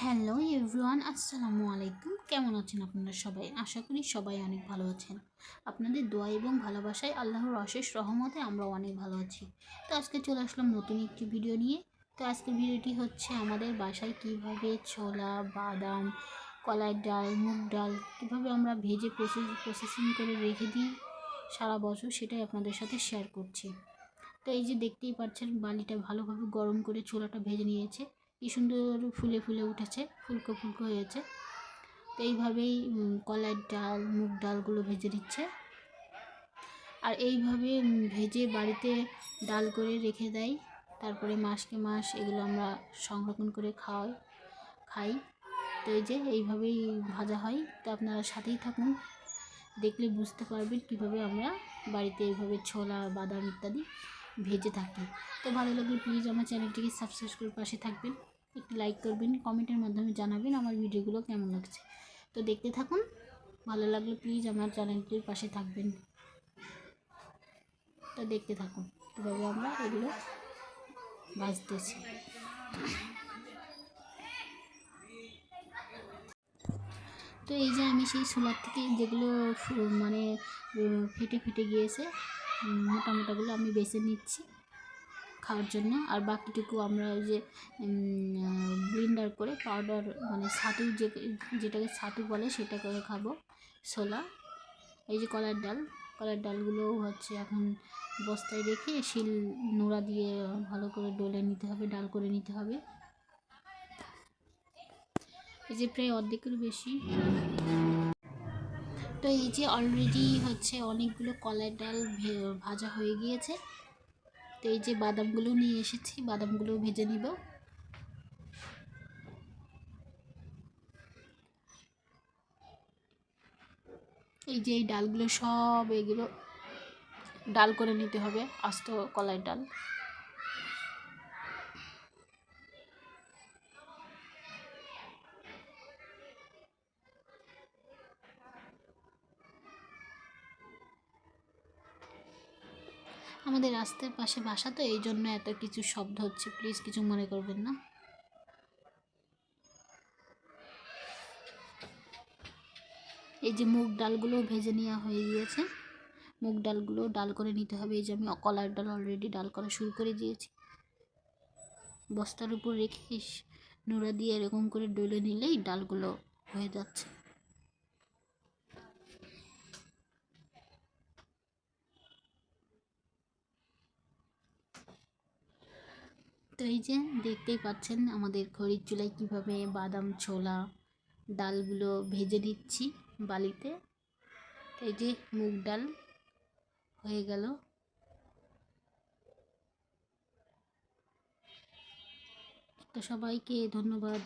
Hello everyone, আসসালামু আলাইকুম। কেমন আছেন আপনারা সবাই? আশা করি সবাই অনেক ভালো আছেন। আপনাদের দোয়া এবং ভালোবাসায় আল্লাহর অশেষ রহমতে আমরা অনেক ভালো আছি। তো আজকে চলে আসলাম নতুন একটি ভিডিও নিয়ে। তো আজকের ভিডিওটি হচ্ছে আমাদের বাসায় কীভাবে ছোলা, বাদাম কলার ডাল, মুগ ডাল কীভাবে আমরা ভেজে প্রসেস প্রসেসিং করে রেখে দিই সারা বছর সেটাই আপনাদের সাথে শেয়ার করছি। তো এই যে দেখতেই পাচ্ছেন বালিটা ভালোভাবে গরম করে ছোলাটা ভেজে নিয়েছে। কি সুন্দর ফুলে ফুলে উঠেছে, ফুলকো ফুলকো হয়েছে। তো এইভাবেই কলার ডাল, মুগ ডালগুলো ভেজে দিচ্ছে আর এইভাবে ভেজে বাড়িতে ডাল করে রেখে দেয়। তারপরে মাসকে মাস এগুলো আমরা সংরক্ষণ করে খাওয়াই, খাই। তো এই যে, এইভাবেই ভাজা হয়। তো আপনারা সাথেই থাকুন। দেখলে বুঝতে পারবেন কীভাবে আমরা বাড়িতে এইভাবে ছোলা, বাদাম ইত্যাদি ভেজে থাকি। তো ভালো লাগলে প্লিজ আমার চ্যানেলটিকে সাবস্ক্রাইব করে পাশে থাকবেন। একটি লাইক করবেন কমেন্টের মাধ্যমে জানাবেন আমার ভিডিওগুলো কেমন লাগছে। তো দেখতে থাকুন, ভালো লাগলে প্লিজ আমার চ্যানেলটির পাশে থাকবেন। তো দেখতে থাকুন, কীভাবে আমরা এগুলো বাজতেছি। তো এই যে আমি সেই সোলার থেকে যেগুলো মানে ফেটে ফেটে গিয়েছে মোটা মোটাগুলো আমি বেছে নিচ্ছি। খাওয়ার জন্য। আর বাকিটুকু আমরা ওই যে ব্লেন্ডার করে পাউডার মানে ছাতু যে, যেটাকে ছাতু বলে সেটা করে খাব। ছোলা, এই যে কলার ডাল। কলার ডালগুলোও হচ্ছে এখন বস্তায় রেখে শিল, নোড়া দিয়ে ভালো করে ডলে নিতে হবে, ডাল করে নিতে হবে। এই যে প্রায় অর্ধেকের বেশি। তো এই যে অলরেডি হচ্ছে অনেকগুলো কলার ডাল ভাজা হয়ে গিয়েছে। তো এই যে বাদামগুলো নিয়ে এসেছি, বাদামগুলো ভেজে নিব। এই যে এই ডালগুলো সব এগুলো ডাল করে নিতে হবে, আস্ত কলাই ডাল। আমাদের রাস্তার পাশে বাসা তো, এই জন্য এত কিছু শব্দ হচ্ছে। প্লিজ কিছু মনে করবেন না। এই যে মুগ ডালগুলো ভেজে নেওয়া হয়ে গিয়েছে। মুগ ডালগুলো ডাল করে নিতে হবে। এই যে আমি কলার ডাল অলরেডি ডাল করা শুরু করে দিয়েছি। বস্তার উপর রেখে নোড়া দিয়ে এরকম করে ডলে নিলেই ডালগুলো হয়ে যাচ্ছে। তো এই যে দেখতেই পাচ্ছেন আমাদের খড়ির চুলায় কীভাবে বাদাম, ছোলা, ডালগুলো ভেজে দিচ্ছি বালিতে। এই যে মুগ ডাল হয়ে গেল। তো সবাইকে ধন্যবাদ।